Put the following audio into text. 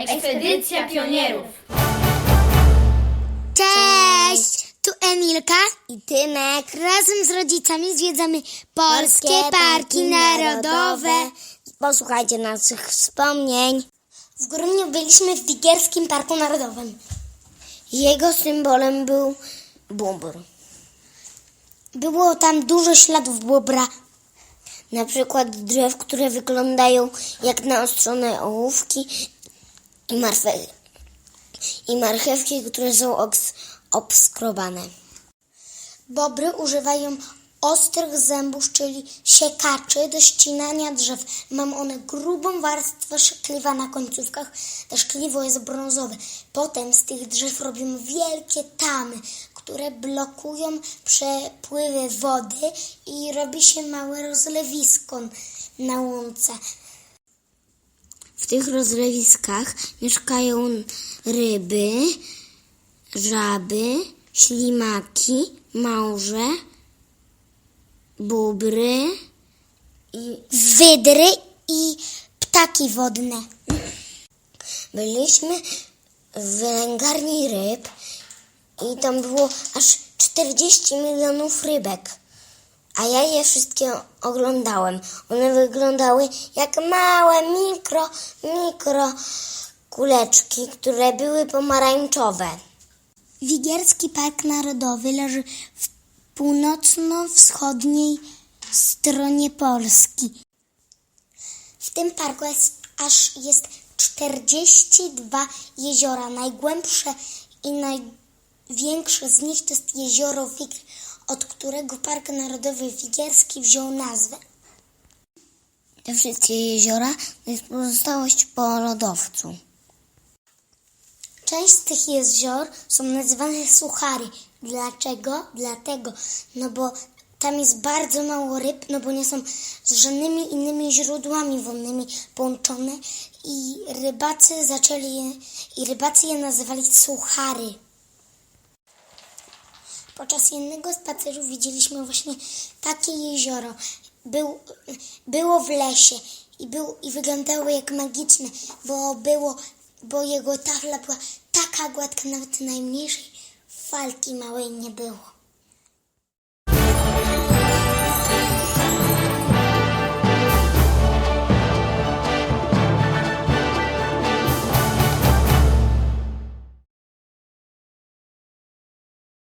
Ekspedycja pionierów. Cześć! Tu Emilka i Tymek. Razem z rodzicami zwiedzamy polskie parki narodowe. Posłuchajcie naszych wspomnień. W grudniu byliśmy w Wigierskim Parku Narodowym. Jego symbolem był bóbr. Było tam dużo śladów bobra. Na przykład drzew, które wyglądają jak naostrzone ołówki i, marfe, i marchewki, które są oks, obskrobane. Bobry używają ostrych zębów, czyli siekaczy do ścinania drzew. Mam one grubą warstwę szkliwa na końcówkach. To szkliwo jest brązowe. Potem z tych drzew robią wielkie tamy, które blokują przepływy wody i robi się małe rozlewisko na łące. Tych rozlewiskach mieszkają ryby, żaby, ślimaki, małże, bubry Wydry i ptaki wodne. Byliśmy w wylęgarni ryb i tam było aż 40 milionów rybek. A ja je wszystkie oglądałem. One wyglądały jak małe, mikro, mikro kuleczki, które były pomarańczowe. Wigierski Park Narodowy leży w północno-wschodniej stronie Polski. W tym parku jest, aż jest 42 jeziora. Najgłębsze i największe z nich to jest jezioro Wigr, od którego Park Narodowy Wigierski wziął nazwę. Te wszystkie jeziora to jest pozostałość po lodowcu. Część z tych jezior są nazywane suchary. Dlaczego? Dlatego, no bo tam jest bardzo mało ryb, no bo nie są z żadnymi innymi źródłami wodnymi połączone i rybacy zaczęli je, i rybacy je nazywali suchary. Podczas jednego spaceru widzieliśmy właśnie takie jezioro. Był, było w lesie i, był, i wyglądało jak magiczne, bo było, bo jego tafla była taka gładka, nawet najmniejszej falki małej nie było.